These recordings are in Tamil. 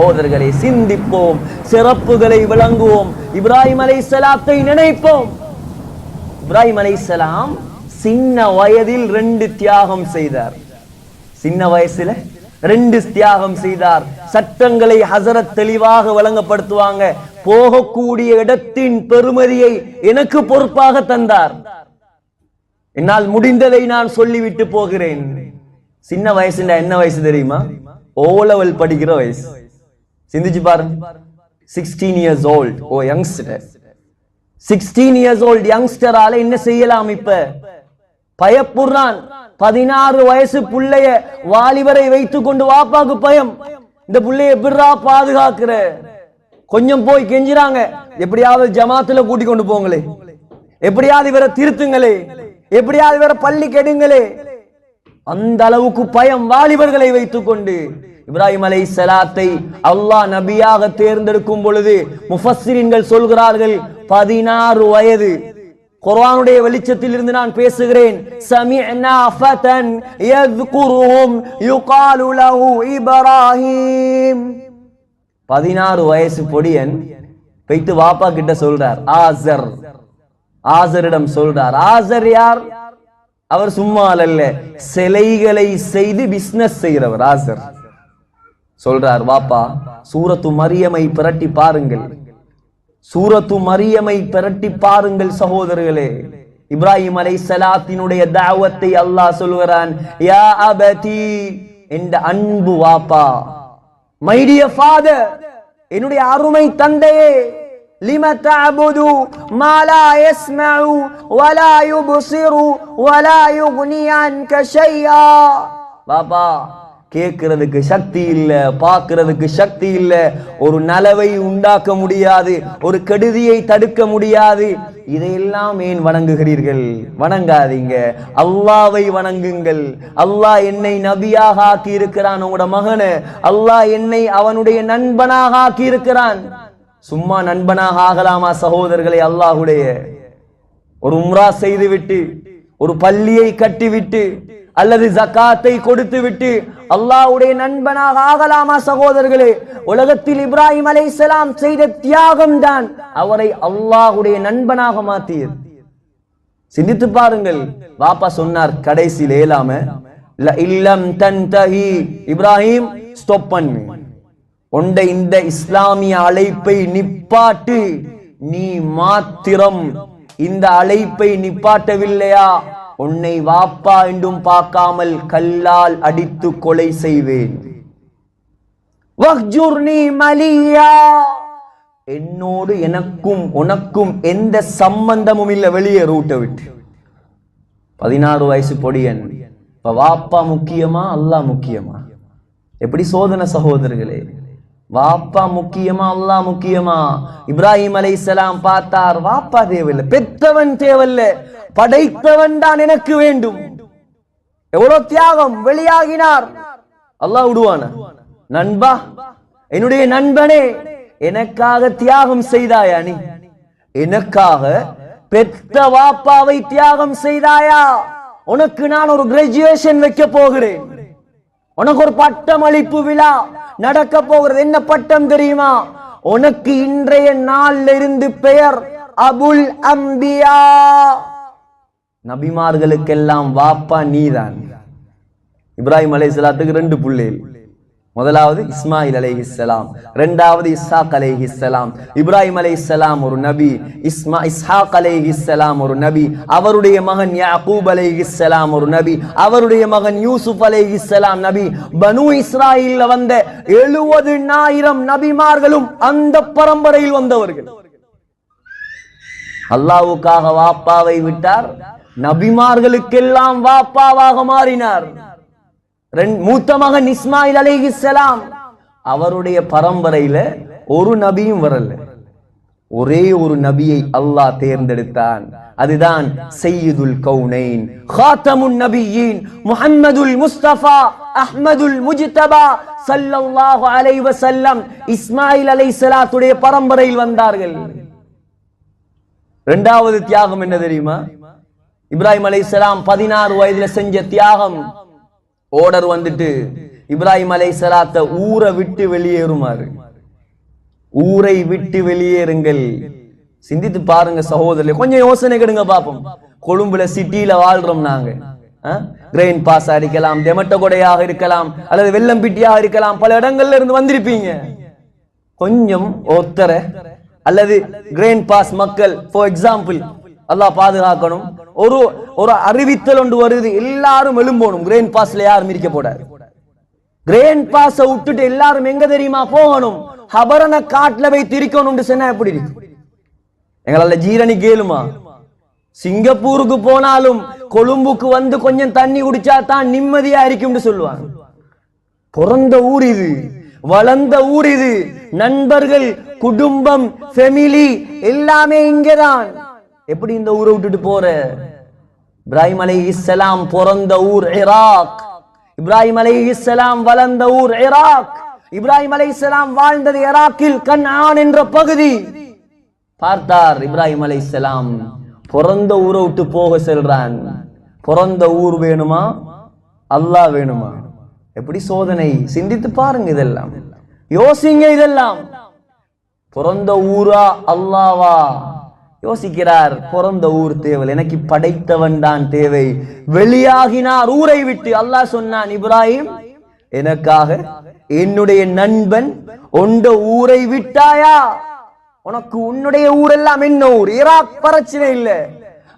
சகோதரர்களை சிந்திப்போம் சிறப்புகளை விளங்குவோம். இப்ராஹிம் அலை சலாத்தை நினைப்போம். இப்ராஹிம் அலை சலாம் சின்ன வயதில் ரெண்டு தியாகம் செய்தார். சின்ன வயசுல ரெண்டு தியாகம் செய்தார். சட்டங்களை ஹசரத் தெளிவாக வழங்கப்படுத்துவாங்க போகக்கூடிய இடத்தின் பெருமதியை எனக்கு பொறுப்பாக தந்தார். என்னால் முடிந்ததை நான் சொல்லிவிட்டு போகிறேன். சின்ன வயசுல என்ன வயசு தெரியுமா? ஓ லெவல் படிக்கிற வயசு. சிந்திச்சு பாருங்க சிக்ஸ்டீன் இயர்ஸ் ஓல்ட் ஓ யங்ஸ்டர் சிக்ஸ்டீன் இயர்ஸ் ஓல்ட் யங்ஸ்டரால என்ன செய்யலாம் இப்ப? பயப்புறான் பதினாறு வயசு பிள்ளைய வாலிபரை வைத்துக் கொண்டு வாப்பாக்கு பயம். இந்த பிள்ளைய எப்படிரா பாதுகாக்கிற? கொஞ்சம் போய் கெஞ்சுறாங்க. எப்படியாவது ஜமாத்துல கூட்டி கொண்டு போங்களே. எப்படியாவது இவரை திருத்துங்களே. எப்படியாவது இவரை பள்ளி கெடுங்களே அந்த அளவுக்கு பயம் வாலிபர்களை வைத்துக் கொண்டு. இப்ராஹிம் அலை சலாத்தை அல்லாஹ் நபியாக தேர்ந்தெடுக்கும் பொழுது முஃபஸ்ஸிரின்கள் சொல்கிறார்கள் பதினாறு வயது. குர்ஆனுடைய வெளிச்சத்தில் இருந்து நான் பேசுகிறேன். சமிஅனா ஃபதன் யذ்குருஹும் யுகாலு லஹு இப்ராஹிம். பதினாறு வயசு பொடியன் போயிட்டு வாப்பா கிட்ட சொல்றார் ஆசர். ஆசரிடம் சொல்றார் ஆசர் யார்? அவர் சும்மா அல்ல சிலைகளை செய்து பிசினஸ் செய்கிறவர் ஆசர். சொல்றார் வாப்பா சூரத்து மரியமை பிரட்டி பாருங்கள். சூரத்து மரியமை பிரட்டி பாருங்கள் சகோதரர்களே. இப்ராஹிம் அலை சலாத்தினுடைய தாவத்தை அல்லாஹ் சொல்கிறான் யா அபதி என்ற அன்பு வாப்பா. மைடிய ஃபாதர் என்னுடைய அருமை தந்தையே லிம தஅபுது மா லா யஸ்மஉ வலா யுப்சிரு வலா யுக்னி அன்க ஷையா பாப்பா கேட்கறதுக்கு சக்தி இல்ல பார்க்கறதுக்கு சக்தி இல்ல. ஒரு நலவை உண்டாக்க முடியாது ஒரு கெடுதியை தடுக்க முடியாது. இதையெல்லாம் ஏன் வணங்குகிறீர்கள்? வணங்காதீங்க. அல்லாவை வணங்குங்கள். அல்லாஹ் என்னை நபியாக ஆக்கி இருக்கிறான் உங்களோட மகனை. அல்லாஹ் என்னை அவனுடைய நண்பனாக ஆக்கி இருக்கிறான் சும்மா நண்பனாக ஆகலாமா சகோதரர்களை அல்லாஹுடைய ஒரு உம்ரா செய்துவிட்டு ஒரு பள்ளியை கட்டிவிட்டு அல்லது ஜக்காத்தை கொடுத்து விட்டு அல்லாவுடைய நண்பனாக ஆகலாமா சகோதரர்களே? உலகத்தில் இப்ராஹிம் அலைஹிஸ்ஸலாம் செய்த தியாகம் தான் அவரை அல்லாஹுடைய நண்பனாக மாத்தியது சிந்தித்து பாருங்கள். வாப்பா சொன்னார் கடைசியில் ஏலாம இல்லம் தன் தன்தஹி இப்ராஹிம் ஸ்டாப் பண்ணு. உண்ட இந்த இஸ்லாமிய அழைப்பை நிப்பாட்டு. நீ மாத்திரம் இந்த அழைப்பை நிப்பாட்டவில்லையா? உன்னை வாப்பா என்றும் பார்க்காமல் கல்லால் அடித்து கொலை செய்வேன். மலியா. என்னோடு எனக்கும் உனக்கும் எந்த சம்பந்தமும் இல்லை. வெளியே ரூட்டை விட்டு. பதினாறு வயசு பொடியன் இப்ப வாப்பா முக்கியமா அல்லாஹ் முக்கியமா? எப்படி சோதனை சகோதரர்களே வாப்பா முக்கியமா அல்லாஹ் முக்கியமா? இப்ராஹிம் அலைஹிஸ்ஸலாம் பார்த்தார் வாப்பா தேவையில்லை பெத்தவன் தேவையில்லை படைத்தவன் தான் எனக்கு வேண்டும். எவ்வளவு தியாகம் வெளியாகினார். அல்லாஹ் விடுவான. நண்பா என்னுடைய நண்பனே எனக்காக தியாகம் செய்தாயா நீ? எனக்காக பெத்த வாப்பாவை தியாகம் செய்தாயா? உனக்கு நான் ஒரு கிராஜுவேஷன் வைக்க போகிறேன். உனக்கு ஒரு பட்டம் அளிப்பு விழா நடக்க போகிறது. என்ன பட்டம் தெரியுமா? உனக்கு இன்றைய நாள்ல இருந்து பெயர் அபுல் அம்பியா. நபிமார்களுக்கெல்லாம் வாப்பா நீதான். இப்ராஹிம் அலைஹிஸ்ஸலாத்துக்கு ரெண்டு பிள்ளைகள். முதலாவது இஸ்மாயில் அலை இஸ்லாம் ரெண்டாவது இஸ்ஹாக் அலைஹிஸ்ஸலாம் இப்ராஹிம் அலைஹிஸ்ஸலாம் ஒரு நபி. இஸ்மா இஸ்ஹாக் அலைஹிஸ்ஸலாம் ஒரு நபி. அவருடைய மகன் யாக்கூப் இஸ்லாம் ஒரு நபி. அவருடைய மகன் யூசுப் அலைஹிஸ்ஸலாம் நபி. பனு இஸ்ராயில் வந்த எழுபது ஆயிரம் நபிமார்களும் அந்த பரம்பரையில் வந்தவர்கள். அல்லாவுக்காக வாப்பாவை விட்டார். நபிமார்களுக்கெல்லாம் வாப்பாவாக மாறினார். மூத்த மகன் இஸ்மாயில் அலைஹிஸ்ஸலாம் அவருடைய பரம்பரையில ஒரு நபியும் வரல. ஒரே ஒரு நபியை அல்லாஹ் தேர்ந்தெடுத்தான். அதுதான் செய்யுதுல் கவுனைன் ஹாத்தமுன் நபியின் முஹம்மதுல் முஸ்தபா அஹ்மதுல் முஜ்தபா சல்லல்லாஹு அலைஹி வஸல்லம். இஸ்மாயில் அலைஹிஸ்ஸலாத்துடைய பரம்பரையில் வந்தார்கள். இரண்டாவது தியாகம் என்ன தெரியுமா? இப்ராஹிம் அலைஹிஸ்ஸலாம் 16 வயதில் செஞ்ச தியாகம். ஓடர் வந்துட்டு இப்ராஹிம் அலைஹிஸ்ஸலாத்த ஊரை விட்டு வெளியேறுமாறு. ஊரை விட்டு வெளியேறுங்கள். சிந்தித்து பாருங்க சகோதரர்களே கொஞ்சம் யோசனை கெடுங்க பாப்போம். கொழும்புல சிட்டியில வாழ்றோம் நாங்க. கிரெயின் பாஸ் இருக்கலாம் தெமட்ட கொடையாக இருக்கலாம் அல்லது வெள்ளம் பிட்டியாக இருக்கலாம் பல இடங்கள்ல இருந்து வந்திருப்பீங்க. கொஞ்சம் ஒத்தர அல்லது கிரெயின் பாஸ் மக்கள் ஃபார் எக்ஸாம்பிள் அல்லாஹ் பாதுகாக்கணும். ஒரு ஒரு அறிவித்தல் ஒன்று வருது. எல்லாரும் எழும்போணும். கிரேன் பாஸ்ல யாரும் இருக்க போடாது. கிரேன் பாஸ விட்டுட்டு எல்லாரும் எங்க தெரியுமா போகணும்? ஹபரன காட்டுல போய் திரிக்கணும்னு சொன்னா எப்படி இருக்கு? எங்களால ஜீரணி கேளுமா? சிங்கப்பூருக்கு போனாலும் கொழும்புக்கு வந்து கொஞ்சம் தண்ணி குடிச்சா தான் நிம்மதியா இருக்கும்னு சொல்லுவாங்க. பிறந்த ஊர் இது. வளர்ந்த ஊர் இது. நண்பர்கள் குடும்பம் ஃபெமிலி எல்லாமே இங்கதான். எப்படி இந்த ஊரை விட்டுட்டு போற? இப்ராஹிம் அலை இஸ்லாம் பிறந்த ஊர் இராக். இப்ராஹிம் அலை இஸ்லாம் வளர்ந்த ஊர் இராக். இப்ராஹிம் அலை இஸ்லாம் வாழ்ந்தது இராக்கில் கண்ணான் என்ற பகுதி. பார்த்தார் இப்ராஹிம் அலை இஸ்லாம் பிறந்த ஊரை விட்டு போக செல்றான். பிறந்த ஊர் வேணுமா? அல்லாஹ் வேணுமா? எப்படி சோதனை? சிந்தித்து பாருங்க இதெல்லாம். யோசிங்க இதெல்லாம். பிறந்த ஊரா அல்லாவா? யோசிக்கிறார் பிறந்த ஊர் தேவை எனக்கு படைத்தவன் தான் தேவை. வெளியாகினார் ஊரை விட்டு. அல்லாஹ் சொன்னான் இப்ராஹிம் எனக்காக என்னுடைய நண்பன் உண்ட ஊரை விட்டாயா? உனக்கு உன்னுடைய ஊரெல்லாம் என்ன ஊர்? ஈராக் பிரச்சனை இல்ல.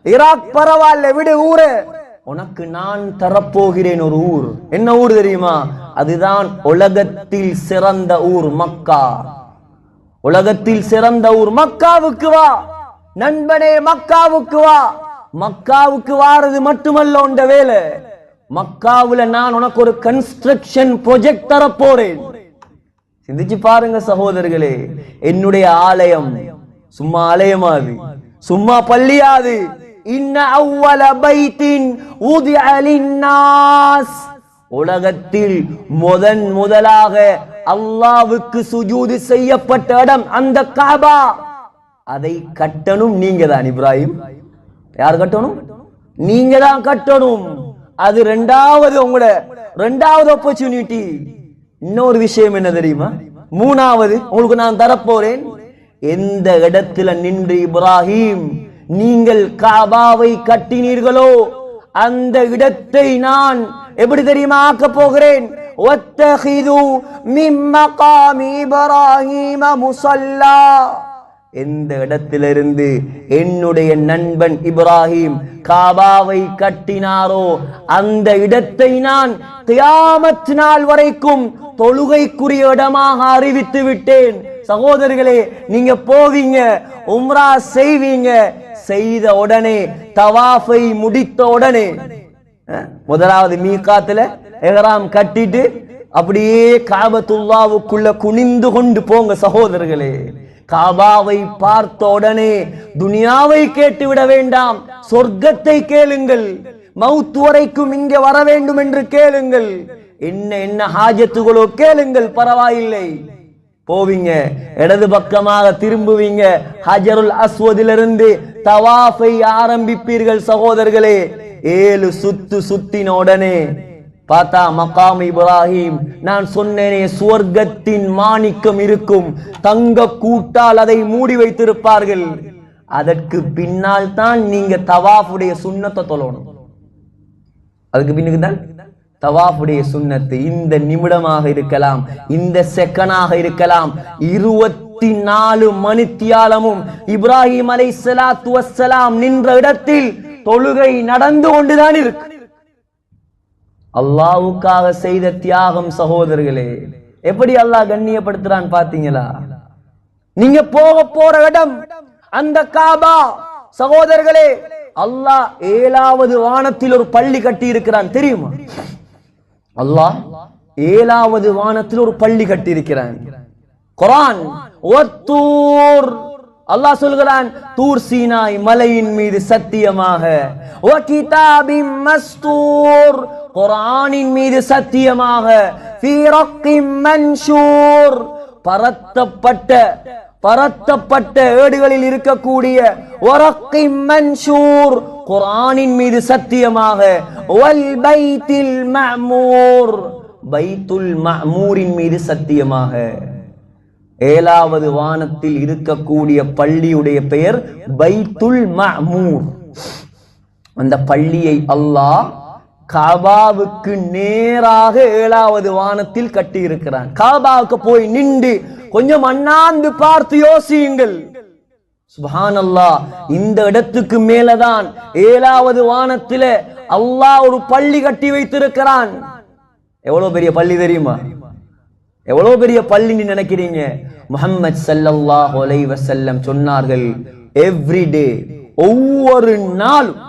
ஈராக் பரவாயில்ல விடு ஊரு. உனக்கு நான் தரப்போகிறேன் ஒரு ஊர். என்ன ஊர் தெரியுமா? அதுதான் உலகத்தில் சிறந்த ஊர் மக்கா. உலகத்தில் சிறந்த ஊர் மக்காவுக்கு வா. நண்பனே மக்காவுக்கு வா. மக்காவுக்கு வாரது மட்டுமல்ல உண்ட வேலை. மக்காவுல நான் உனக்கு ஒரு கன்ஸ்ட்ரக்ஷன் ப்ரொஜெக்ட் தரப்போறேன். சிந்திச்சு பாருங்க சகோதரர்களே என்னுடைய ஆலயம் சும்மா ஆலயமாது சும்மா பள்ளியாது. இன்ன அவ்வல பைத்தின் ஊதி லின்னாஸ். உலகத்தில் முதன் முதலாக அல்லாவுக்கு சுஜூது செய்யப்பட்ட இடம் அந்த காபா. அதை கட்டணும் நீங்க தான் இப்ராஹிம். யார் கட்டணும்? நீங்க தான் கட்டணும். அது ரெண்டாவது உங்களோட ரெண்டாவது ஆப்பர்ச்சுனிட்டி இன்னொரு விஷயம் என்ன தெரியுமா? மூணாவது உங்களுக்கு நான் தரப்போறேன். எந்த இடத்துல நின்று இப்ராஹிம் நீங்கள் காபாவை கட்டினீர்களோ அந்த இடத்தை நான் எப்படி தெரியுமா ஆக்க போகிறேன்? ஒத்தகிது மிம்மகாமி இப்ராஹிம முசல்லா. எந்த இடத்திலிருந்து என்னுடைய நண்பன் இப்ராஹிம் காபாவை கட்டினாரோ அந்த இடத்தை நான் தியாமத் நாள் வரைக்கும் தொழுகைக்குரிய இடமாக அறிவித்து விட்டேன். சகோதரர்களே நீங்க போவீங்க உம்ரா செய்வீங்க. செய்த உடனே தவாஃபை முடித்த உடனே முதலாவது மீகாத்துல எஹராம் கட்டிட்டு அப்படியே காபத்துல்லாவுக்குள்ள குனிந்து கொண்டு போங்க சகோதரர்களே காபாவை பார்த்த உடனே துனியாவை கேட்டு விட வேண்டாம். சொர்க்கத்தை கேளுங்கள். மவுத் வரைக்கும் இங்கே வர வேண்டும் என்று கேளுங்கள். என்ன என்ன ஹாஜத்துகளோ கேளுங்கள் பரவாயில்லை. போவீங்க இடது பக்கமாக திரும்புவீங்க. ஹஜருல் அஸ்வதிலிருந்து தவாஃபை ஆரம்பிப்பீர்கள் சகோதரர்களே. ஏழு சுத்து சுத்தின உடனே பார்த்தா மகாம் இப்ராஹிம் நான் சொன்னேனே சுவர்க்கத்தின் மாணிக்கம் இருக்கும். தங்க கூட்டால் அதை மூடி வைத்திருப்பார்கள். அதற்கு பின்னால் தான் நீங்க தவாஃபுடைய சுண்ணத்தை தொழணும். அதுக்கு பின்னுக்கு தான் தவாஃபுடைய சுண்ணத்து இந்த நிமிடமாக இருக்கலாம் இந்த செகனாக இருக்கலாம். இருபத்தி நாலு மணித்தியாலமும் இப்ராஹிம் அலை சலாத்து வசலாம் நின்ற இடத்தில் தொழுகை நடந்து கொண்டுதான் இருக்கு. அல்லாவுக்காக செய்த தியாகம் சகோதரர்களே எப்படி அல்லாஹ் கண்ணியப்படுத்துறான் பாத்தீங்களா? நீங்க போக போற இடம் அந்த காபா சகோதரர்களே அல்லாஹ் ஏழாவது வானத்தில் ஒரு பள்ளி கட்டி இருக்கிறான் தெரியுமா? அல்லாஹ் ஏழாவது வானத்தில் ஒரு பள்ளி கட்டி இருக்கிறான் குரான் ஒத்தூர் அல்லாஹ் சொல்கிறான் தூர் சீனாய் மலையின் மீது சத்தியமாக குரானின் மீது சத்தியமாக பரத்தப்பட்ட பரத்தப்பட்ட ஏடுகளில் இருக்கக்கூடிய வரக்கிம் மன்ஷூர் குரானின் மீது சத்தியமாக வல் பைத்தில் மஅமூர் பைத்துல் மமூரின் மீது சத்தியமாக. ஏழாவது வானத்தில் இருக்கக்கூடிய பள்ளியுடைய பெயர் பைத்துல் மஅமூர். அந்த பள்ளியை அல்லாஹ் காபாவுக்கு நேராக ஏழாவது வானத்தில் கட்டி இருக்கிறான் காபாவுக்கு போய் நின்று கொஞ்சம் அண்ணாந்து பார்த்து யோசியுங்கள். சுபஹானல்லாஹ் இந்த இடத்துக்கு மேலதான் ஏழாவது வானத்தில அல்லாஹ் ஒரு பள்ளி கட்டி வைத்திருக்கிறான். எவ்வளவு பெரிய பள்ளி தெரியுமா? எவ்வளவு பெரிய பள்ளி நினைக்கிறீங்க? முஹம்மது ஸல்லல்லாஹு அலைஹி வஸல்லம் சொன்னார்கள் எவ்ரிடே ஒவ்வொரு நாளும்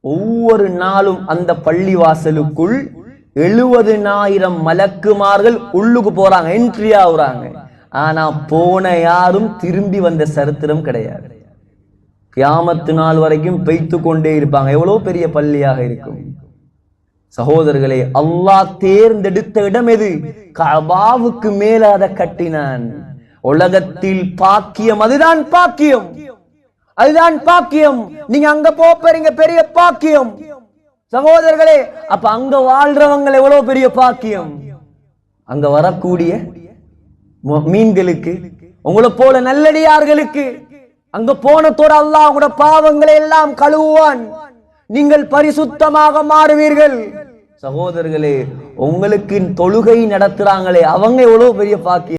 ஒவ்வொரு நாளும் அந்த பள்ளி வாசலுக்குள் எழுபதுனாயிரம் மலக்குமார்கள் உள்ளுக்கு போறாங்க என்ட்ரி ஆகுறாங்க ஆனா போன யாரும் திரும்பி வந்த சரித்திரம் கிடையாது. கியாமத்து நாள் வரைக்கும் பெய்த்து கொண்டே இருப்பாங்க. எவ்வளவு பெரிய பள்ளியாக இருக்கும். சகோதரர்களே அல்லாஹ் தேர்ந்தெடுத்த இடம் எது? கபாவுக்கு மேல அதை கட்டினான். உலகத்தில் பாக்கியம் அதுதான் பாக்கியம். அதுதான் பாக்கியம். நீங்க அங்க போறீங்க பெரிய பாக்கியம். சகோதரர்களே அப்ப அங்க வாழ்றவங்க எவ்வளவு பெரிய பாக்கியம்? அங்க வரக்கூடிய மீன்களுக்கு உங்களை போல நல்லடியார்களுக்கு அங்க போனத்தோட அல்லாஹ் உங்களோட பாவங்களை எல்லாம் கழுவுவான். நீங்கள் பரிசுத்தமாக மாறுவீர்கள். சகோதரர்களே உங்களுக்கு தொழுகை நடத்துறாங்களே அவங்க எவ்வளவு பெரிய பாக்கியம்?